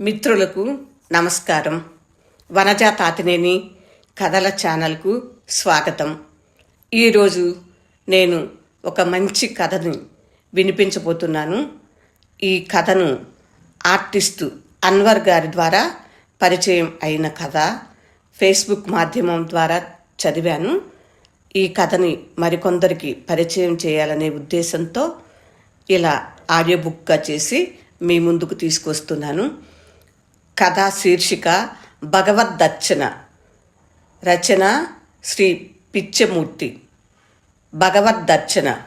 మిత్రులకు నమస్కారం. వనజా తాతినేని కథల ఛానల్కు స్వాగతం. ఈరోజు నేను ఒక మంచి కథని వినిపించబోతున్నాను. ఈ కథను ఆర్టిస్టు అన్వర్ గారి ద్వారా పరిచయం అయిన కథ ఫేస్బుక్ మాధ్యమం ద్వారా చదివాను. ఈ కథని మరికొందరికి పరిచయం చేయాలనే ఉద్దేశంతో ఇలా ఆడియో బుక్గా చేసి మీ ముందుకు తీసుకొస్తున్నాను. కథా శీర్షిక భగవద్దర్చన రచన శ్రీ పిచ్చమూర్తి. భగవద్దర్చన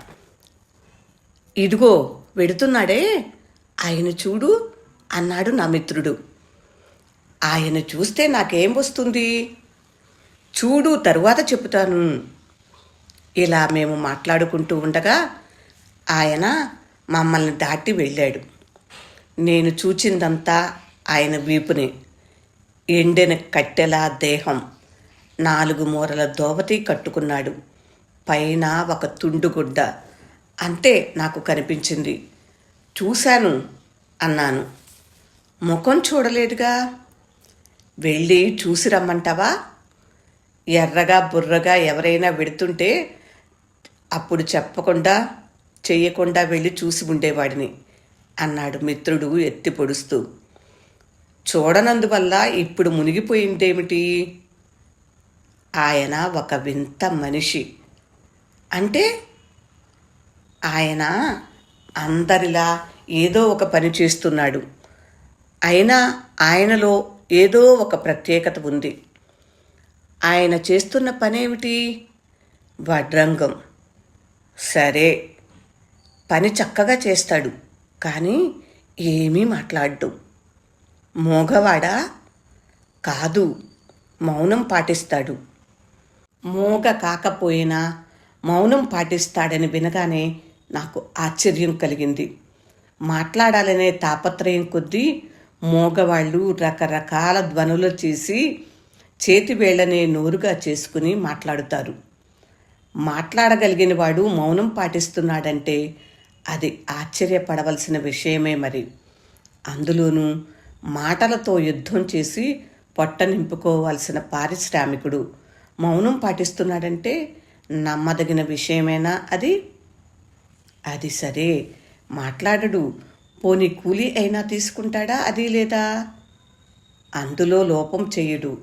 ఇదిగో వెడుతున్నాడే. ఆయన చూడు అన్నాడు నా మిత్రుడు. ఆయన చూస్తే నాకేం వస్తుంది? చూడు తరువాత చెబుతాను. ఇలా మేము మాట్లాడుకుంటూ ఉండగా ఆయన మమ్మల్ని దాటి వెళ్ళాడు. నేను చూచిందంతా ఆయన వీపుని ఎండిన కట్టెలా దేహం. నాలుగు మూరల దోవతి కట్టుకున్నాడు. పైన ఒక తుండుగుడ్డ. అంతే నాకు కనిపించింది. చూశాను అన్నాను. ముఖం చూడలేదుగా. వెళ్ళి చూసి రమ్మంటావా? ఎర్రగా బుర్రగా ఎవరైనా వెడుతుంటే అప్పుడు చెప్పకుండా చెయ్యకుండా వెళ్ళి చూసి ఉండేవాడిని అన్నాడు మిత్రుడు ఎత్తి పొడుస్తూ. చూడనందువల్ల ఇప్పుడు మునిగిపోయిందేమిటి? ఆయన ఒక వింత మనిషి. అంటే ఆయన అందరిలా ఏదో ఒక పని చేస్తున్నాడు. అయినా ఆయనలో ఏదో ఒక ప్రత్యేకత ఉంది. ఆయన చేస్తున్న పనేమిటి? వడ్రంగం. సరే పని చక్కగా చేస్తాడు కానీ ఏమీ మాట్లాడ్డు. మోగవాడా? కాదు మౌనం పాటిస్తాడు. మోగ కాకపోయినా మౌనం పాటిస్తాడని వినగానే నాకు ఆశ్చర్యం కలిగింది. మాట్లాడాలనే తాపత్రయం కొద్దీ మోగవాళ్ళు రకరకాల ధ్వనులు చేసి చేతివేళ్ళనే నోరుగా చేసుకుని మాట్లాడుతారు. మాట్లాడగలిగిన వాడు మౌనం పాటిస్తున్నాడంటే అది ఆశ్చర్యపడవలసిన విషయమే మరి. అందులోనూ మాటలతో యుద్ధం చేసి పొట్ట నింపుకోవాల్సిన పారిశ్రామికుడు మౌనం పాటిస్తున్నాడంటే నమ్మదగిన విషయమేనా? అది? అది సరే. మాట్లాడడు. పోని కూలి అయినా తీసుకుంటాడా? అది లేదా? అందులో లోపం చెయ్యడు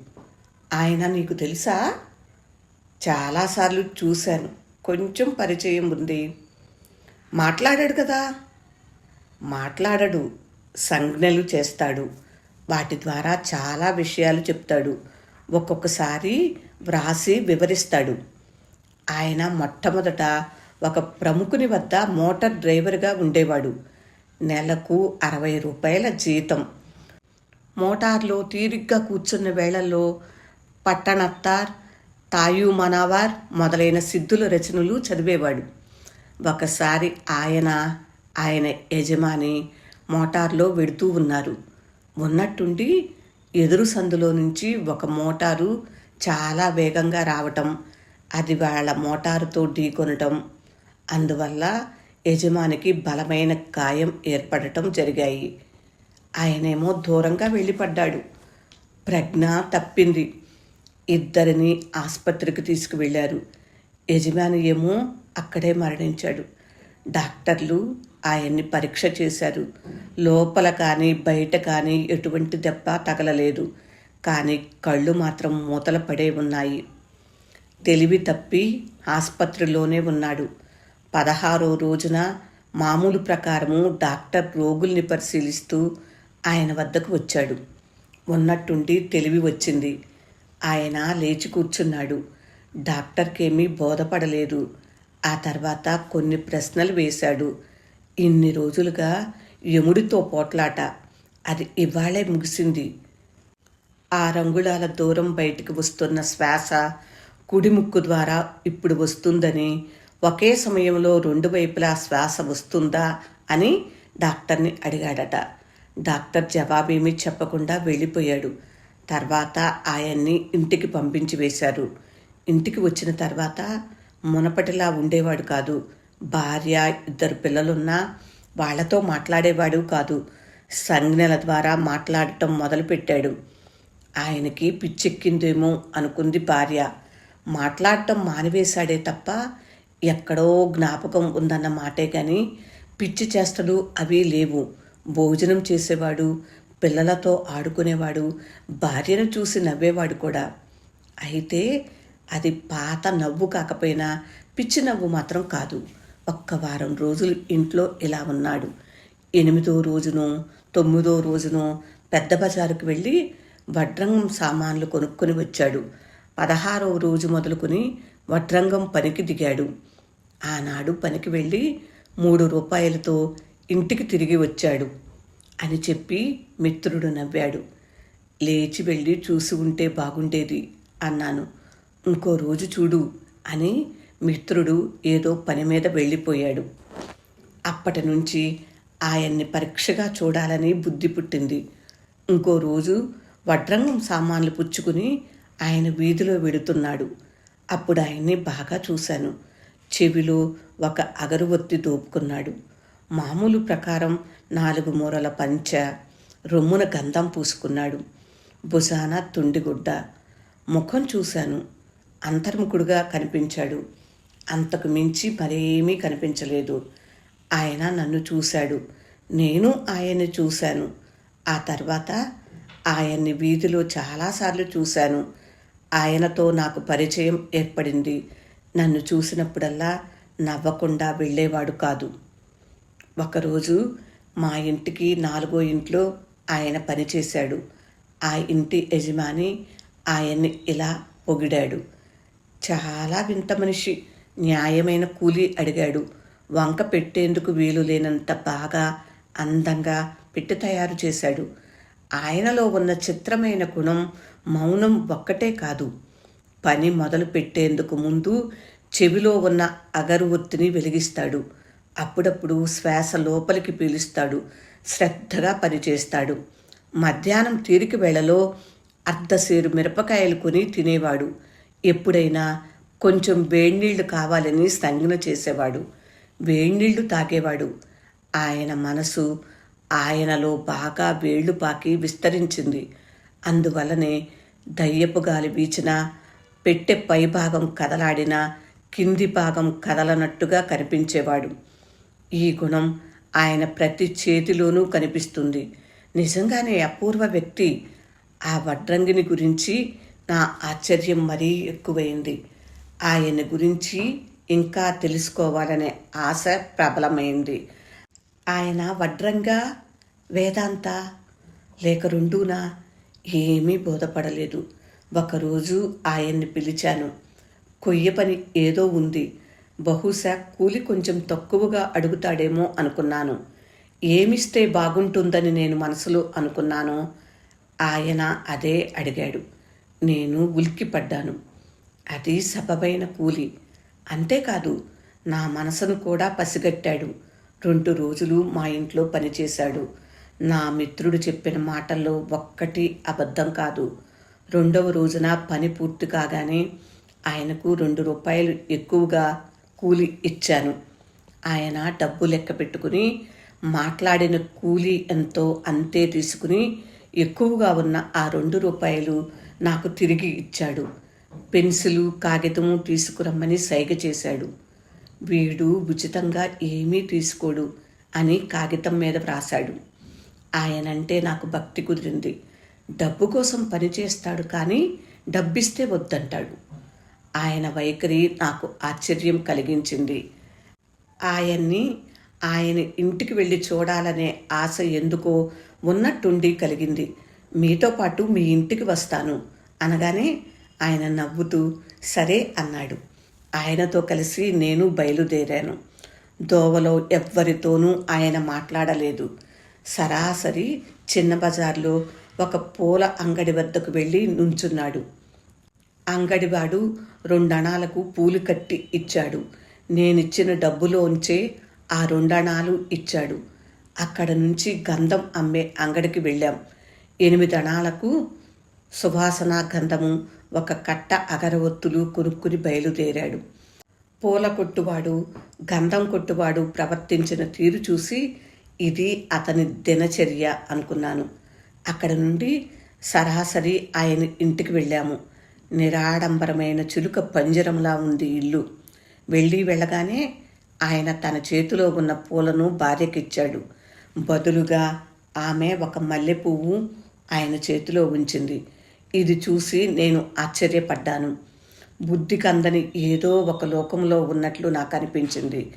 ఆయన నీకు తెలుసా? చాలాసార్లు చూశాను. కొంచెం పరిచయం ఉంది. మాట్లాడాడు కదా? మాట్లాడడు. సంజ్ఞలు చేస్తాడు. వాటి ద్వారా చాలా విషయాలు చెప్తాడు. ఒక్కొక్కసారి వ్రాసి వివరిస్తాడు. ఆయన మొట్టమొదట ఒక ప్రముఖుని వద్ద మోటార్ డ్రైవర్గా ఉండేవాడు. నెలకు అరవై రూపాయల జీతం. మోటార్లో తీరిగ్గా కూర్చున్న వేళల్లో పట్టణత్తార్ తాయు మనావార్ మొదలైన సిద్ధుల రచనలు చదివేవాడు. ఒకసారి ఆయన ఆయన యజమాని మోటార్లో వెడుతూ ఉన్నారు. ఉన్నట్టుండి ఎదురు సందులో నుంచి ఒక మోటారు చాలా వేగంగా రావటం అది వాళ్ళ మోటారుతో ఢీకొనటం అందువల్ల యజమానికి బలమైన గాయం ఏర్పడటం జరిగాయి. ఆయనేమో దూరంగా వెళ్ళిపడ్డాడు. ప్రజ్ఞ తప్పింది. ఇద్దరిని ఆసుపత్రికి తీసుకువెళ్ళారు. యజమాని ఏమో అక్కడే మరణించాడు. డాక్టర్లు ఆయన్ని పరీక్ష చేశారు. లోపల కానీ బయట కానీ ఎటువంటి దెబ్బ తగలలేదు. కానీ కళ్ళు మాత్రం మూతల పడే ఉన్నాయి. తెలివి తప్పి ఆసుపత్రిలోనే ఉన్నాడు. పదహారో రోజున మామూలు ప్రకారము డాక్టర్ రోగుల్ని పరిశీలిస్తూ ఆయన వద్దకు వచ్చాడు. ఉన్నట్టుండి తెలివి వచ్చింది. ఆయన లేచి కూర్చున్నాడు. డాక్టర్కేమీ బోధపడలేదు. ఆ తర్వాత కొన్ని ప్రశ్నలు వేశాడు. ఇన్ని రోజులుగా యముడితో పోట్లాట. అది ఇవాళే ముగిసింది. ఆ రంగుళాల దూరం బయటికి వస్తున్న శ్వాస కుడి ముక్కు ద్వారా ఇప్పుడు వస్తుందని ఒకే సమయంలో రెండు వైపులా శ్వాస వస్తుందా అని డాక్టర్ని అడిగాడట. డాక్టర్ జవాబేమీ చెప్పకుండా వెళ్ళిపోయాడు. తర్వాత ఆయన్ని ఇంటికి పంపించి వేశారు. ఇంటికి వచ్చిన తర్వాత మునపటిలా ఉండేవాడు కాదు. భార్య ఇద్దరు పిల్లలున్నా వాళ్ళతో మాట్లాడేవాడు కాదు. సంజ్ఞల ద్వారా మాట్లాడటం మొదలుపెట్టాడు. ఆయనకి పిచ్చెక్కిందేమో అనుకుంది భార్య. మాట్లాడటం మానివేశాడే తప్ప ఎక్కడో జ్ఞాపకం ఉందన్న మాటే కానీ పిచ్చి చేష్టలు అవి లేవు. భోజనం చేసేవాడు పిల్లలతో ఆడుకునేవాడు భార్యను చూసి నవ్వేవాడు కూడా. అయితే అది పాత నవ్వు కాకపోయినా పిచ్చి నవ్వు మాత్రం కాదు. ఒక్క వారం రోజులు ఇంట్లో ఇలా ఉన్నాడు. ఎనిమిదో రోజును తొమ్మిదో రోజునో పెద్ద బజారుకు వెళ్ళి వడ్రంగం సామాన్లు కొనుక్కొని వచ్చాడు. పదహారవ రోజు మొదలుకొని వడ్రంగం పనికి దిగాడు. ఆనాడు పనికి వెళ్ళి మూడు రూపాయలతో ఇంటికి తిరిగి వచ్చాడు అని చెప్పి మిత్రుడు నవ్వాడు. లేచి వెళ్ళి చూసి ఉంటే బాగుండేది అన్నాను. ఇంకో రోజు చూడు అని మిత్రుడు ఏదో పని మీద వెళ్ళిపోయాడు. అప్పటి నుంచి ఆయన్ని పరీక్షగా చూడాలని బుద్ధి పుట్టింది. ఇంకో రోజు వడ్రంగం సామాన్లు పుచ్చుకుని ఆయన వీధిలో వెడుతున్నాడు. అప్పుడు ఆయన్ని బాగా చూశాను. చెవిలో ఒక అగరువత్తి దోపుకున్నాడు. మామూలు ప్రకారం నాలుగు మూరల పంచ రొమ్మున గంధం పూసుకున్నాడు. భుజాన తుండిగుడ్డ. ముఖం చూశాను. అంతర్ముఖుడుగా కనిపించాడు. అంతకు మించి మరేమీ కనిపించలేదు. ఆయన నన్ను చూశాడు. నేను ఆయన్ని చూశాను. ఆ తర్వాత ఆయన్ని వీధిలో చాలాసార్లు చూశాను. ఆయనతో నాకు పరిచయం ఏర్పడింది. నన్ను చూసినప్పుడల్లా నవ్వకుండా వెళ్ళేవాడు కాదు. ఒకరోజు మా ఇంటికి నాలుగో ఇంట్లో ఆయన పనిచేశాడు. ఆ ఇంటి యజమాని ఆయన్ని ఇలా పొగిడాడు. చాలా వింత మనిషి. న్యాయమైన కూలి అడిగాడు. వంక పెట్టేందుకు వీలు లేనంత బాగా అందంగా పెట్టి తయారు చేశాడు. ఆయనలో ఉన్న చిత్రమైన గుణం మౌనం ఒక్కటే కాదు. పని మొదలు పెట్టేందుకు ముందు చెవిలో ఉన్న అగరువొత్తిని వెలిగిస్తాడు. అప్పుడప్పుడు శ్వాస లోపలికి పీలుస్తాడు. శ్రద్ధగా పనిచేస్తాడు మధ్యాహ్నం తీరిక వేళలో అర్ధసేరు మిరపకాయలు కొని తినేవాడు. ఎప్పుడైనా కొంచెం వేడినీళ్ళు కావాలని సంజ్ఞ చేసేవాడు. వేడినీళ్ళు తాగేవాడు. ఆయన మనసు ఆయనలో బాగా వేళ్ళు పాకి విస్తరించింది. అందువలనే దయ్యపు గాలి వీచినా పెట్టె పైభాగం కదలాడినా కింది భాగం కదలనట్టుగా కనిపించేవాడు. ఈ గుణం ఆయన ప్రతి చేతిలోనూ కనిపిస్తుంది. నిజంగానే అపూర్వ వ్యక్తి. ఆ వడ్రంగిని గురించి నా ఆశ్చర్యం మరీ ఎక్కువైంది. ఆయన గురించి ఇంకా తెలుసుకోవాలనే ఆశ ప్రబలమైంది. ఆయన వడ్రంగా వేదాంత లేక రెండూనా? ఏమీ బోధపడలేదు. ఒకరోజు ఆయన్ని పిలిచాను. కొయ్య పని ఏదో ఉంది. బహుశా కూలి కొంచెం తక్కువగా అడుగుతాడేమో అనుకున్నాను. ఏమిస్తే బాగుంటుందని నేను మనసులో అనుకున్నాను? ఆయన అదే అడిగాడు. నేను ఉలిక్కిపడ్డాను. అది సబబైన కూలి. అంతేకాదు నా మనసును కూడా పసిగట్టాడు. రెండు రోజులు మా ఇంట్లో పనిచేశాడు. నా మిత్రుడు చెప్పిన మాటల్లో ఒక్కటి అబద్ధం కాదు. రెండవ రోజున పని పూర్తి కాగానే ఆయనకు రెండు రూపాయలు ఎక్కువగా కూలి ఇచ్చాను. ఆయన డబ్బు లెక్క పెట్టుకుని మాట్లాడిన కూలి ఎంతో అంతే తీసుకుని ఎక్కువగా ఉన్న ఆ రెండు రూపాయలు నాకు తిరిగి ఇచ్చాడు. పెన్సిలు కాగితము తీసుకురమ్మని సైగ చేశాడు. వీడు ఉచితంగా ఏమీ తీసుకోడు అని కాగితం మీద వ్రాశాడు. ఆయనంటే నాకు భక్తి కుదిరింది. డబ్బు కోసం పనిచేస్తాడు కానీ డబ్బిస్తే వద్దంటాడు. ఆయన వైఖరి నాకు ఆశ్చర్యం కలిగించింది. ఆయన్ని ఆయన ఇంటికి వెళ్ళి చూడాలనే ఆశ ఎందుకో ఉన్నట్టుండి కలిగింది. మీతో పాటు మీ ఇంటికి వస్తాను అనగానే ఆయన నవ్వుతూ సరే అన్నాడు. ఆయనతో కలిసి నేను బయలుదేరాను. దోవలో ఎవ్వరితోనూ ఆయన మాట్లాడలేదు. సరాసరి చిన్న బజార్లో ఒక పూల అంగడి వద్దకు వెళ్ళి నుంచున్నాడు. అంగడివాడు రెండణాలకు పూలు కట్టి ఇచ్చాడు. నేనిచ్చిన డబ్బులోంచే ఆ రెండణాలు ఇచ్చాడు. అక్కడ నుంచి గంధం అమ్మే అంగడికి వెళ్ళాం. ఎనిమిది అణాలకు సువాసన గంధము ఒక కట్ట అగరవత్తులు కొనుక్కుని బయలుదేరాడు. పూల కొట్టువాడు గంధం కొట్టువాడు ప్రవర్తించిన తీరు చూసి ఇది అతని దినచర్య అనుకున్నాను. అక్కడ నుండి సరాసరి ఆయన ఇంటికి వెళ్ళాము. నిరాడంబరమైన చిలుక పంజరంలా ఉంది ఇల్లు. వెళ్ళి వెళ్ళగానే ఆయన తన చేతిలో ఉన్న పూలను భార్యకిచ్చాడు. బదులుగా ఆమె ఒక మల్లె పువ్వు ఆయన చేతిలో ఉంచింది. ఇది చూసి నేను ఆశ్చర్యపడ్డాను. బుద్ధికందని ఏదో ఒక లోకంలో ఉన్నట్లు నాకు అనిపించింది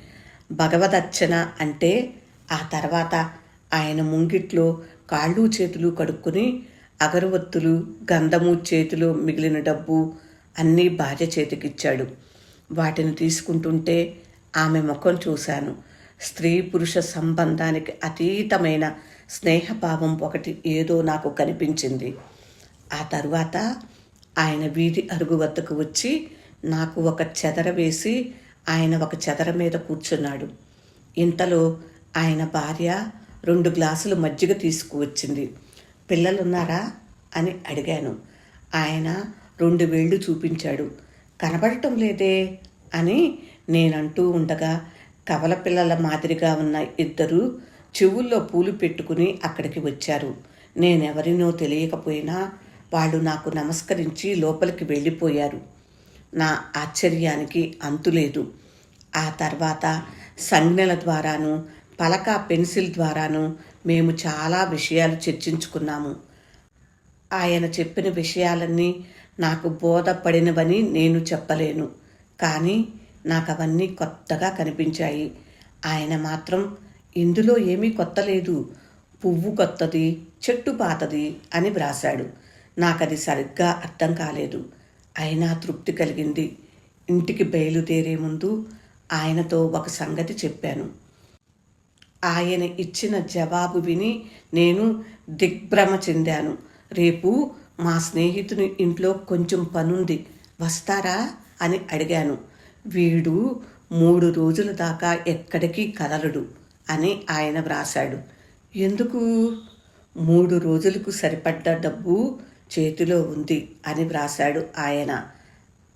భగవదర్చన అంటే ఆ తర్వాత ఆయన ముంగిట్లో కాళ్ళు చేతులు కడుక్కుని అగరవత్తులు గంధము చేతిలో మిగిలిన డబ్బు అన్నీ భార్య చేతికిచ్చాడు. వాటిని తీసుకుంటుంటే ఆమె ముఖం చూశాను. స్త్రీ పురుష సంబంధానికి అతీతమైన స్నేహభావం ఒకటి ఏదో నాకు కనిపించింది. ఆ తరువాత ఆయన వీధి అరుగు వద్దకు వచ్చి నాకు ఒక చెదర వేసి ఆయన ఒక చెదర మీద కూర్చున్నాడు. ఇంతలో ఆయన భార్య రెండు గ్లాసులు మజ్జిగ తీసుకువచ్చింది. పిల్లలున్నారా? అని అడిగాను. ఆయన రెండు వేళ్ళు చూపించాడు. కనబడటం లేదే అని నేనంటూ ఉండగా కవల పిల్లల మాదిరిగా ఉన్న ఇద్దరు చెవుల్లో పూలు పెట్టుకుని అక్కడికి వచ్చారు. నేనెవరినో తెలియకపోయినా వాళ్ళు నాకు నమస్కరించి లోపలికి వెళ్ళిపోయారు. నా ఆశ్చర్యానికి అంతులేదు. ఆ తర్వాత సంజ్ఞల ద్వారాను పలక పెన్సిల్ ద్వారాను మేము చాలా విషయాలు చర్చించుకున్నాము. ఆయన చెప్పిన విషయాలన్నీ నాకు బోధపడినవని నేను చెప్పలేను. కానీ నాకు అవన్నీ కొత్తగా కనిపించాయి. ఆయన మాత్రం ఇందులో ఏమీ కొత్త లేదు. పువ్వు కొత్తది చెట్టు పాతది అని వ్రాశాడు. నాకది సరిగ్గా అర్థం కాలేదు. అయినా తృప్తి కలిగింది. ఇంటికి బయలుదేరే ముందు ఆయనతో ఒక సంగతి చెప్పాను. ఆయన ఇచ్చిన జవాబు విని నేను దిగ్భ్రమ చెందాను. రేపు మా స్నేహితుని ఇంట్లో కొంచెం పనుంది. వస్తారా? అని అడిగాను. వీడు మూడు రోజుల దాకా ఎక్కడికి కదలడు అని ఆయన వ్రాశాడు. ఎందుకు? మూడు రోజులకు సరిపడ్డ డబ్బు చేతిలో ఉంది అని వ్రాశాడు ఆయన.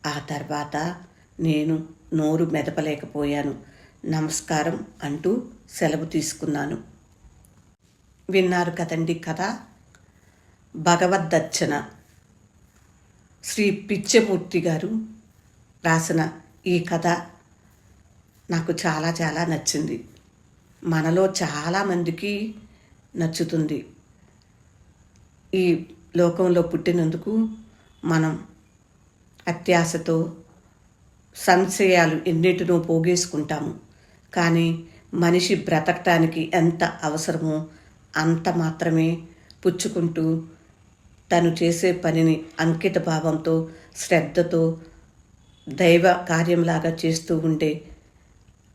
ఆ తర్వాత నేను నోరు మెదపలేకపోయాను. నమస్కారం అంటూ సెలవు తీసుకున్నాను. విన్నారు కదండి కథ? భగవద్దర్చన. శ్రీ పిచ్చమూర్తి గారు రాసిన ఈ కథ నాకు చాలా చాలా నచ్చింది. మనలో చాలామందికి నచ్చుతుంది. ఈ లోకంలో పుట్టినందుకు మనం అత్యాశతో సంశయాలు ఎన్నిటినో పోగేసుకుంటాము. కానీ మనిషి బ్రతకటానికి ఎంత అవసరమో అంత మాత్రమే పుచ్చుకుంటూ తను చేసే పనిని అంకిత భావంతో శ్రద్ధతో దైవ కార్యంలాగా చేస్తూ ఉండే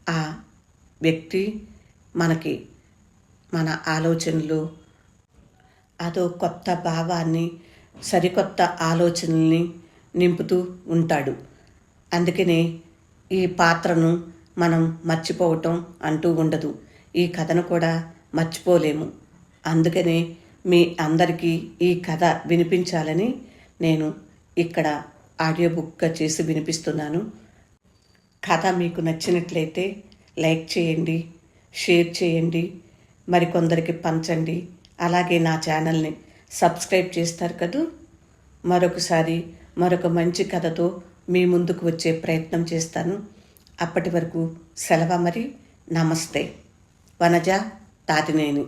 ఆ వ్యక్తి మనకి మన ఆలోచనలు అదో కొత్త భావాన్ని సరికొత్త ఆలోచనల్ని నింపుతూ ఉంటాడు. అందుకనే ఈ పాత్రను మనం మర్చిపోవటం అంటూ ఉండదు. ఈ కథను కూడా మర్చిపోలేము. అందుకనే మీ అందరికీ ఈ కథ వినిపించాలని నేను ఇక్కడ ఆడియో బుక్గా చేసి వినిపిస్తున్నాను. కథ మీకు నచ్చినట్లయితే లైక్ చేయండి షేర్ చేయండి మరికొందరికి పంచండి. అలాగే నా ఛానల్ని సబ్స్క్రైబ్ చేస్తారు కదూ. మరొకసారి మరొక మంచి కథతో మీ ముందుకు వచ్చే ప్రయత్నం చేస్తాను. అప్పటి వరకు సెలవు మరి. నమస్తే. వనజ తాతినేని.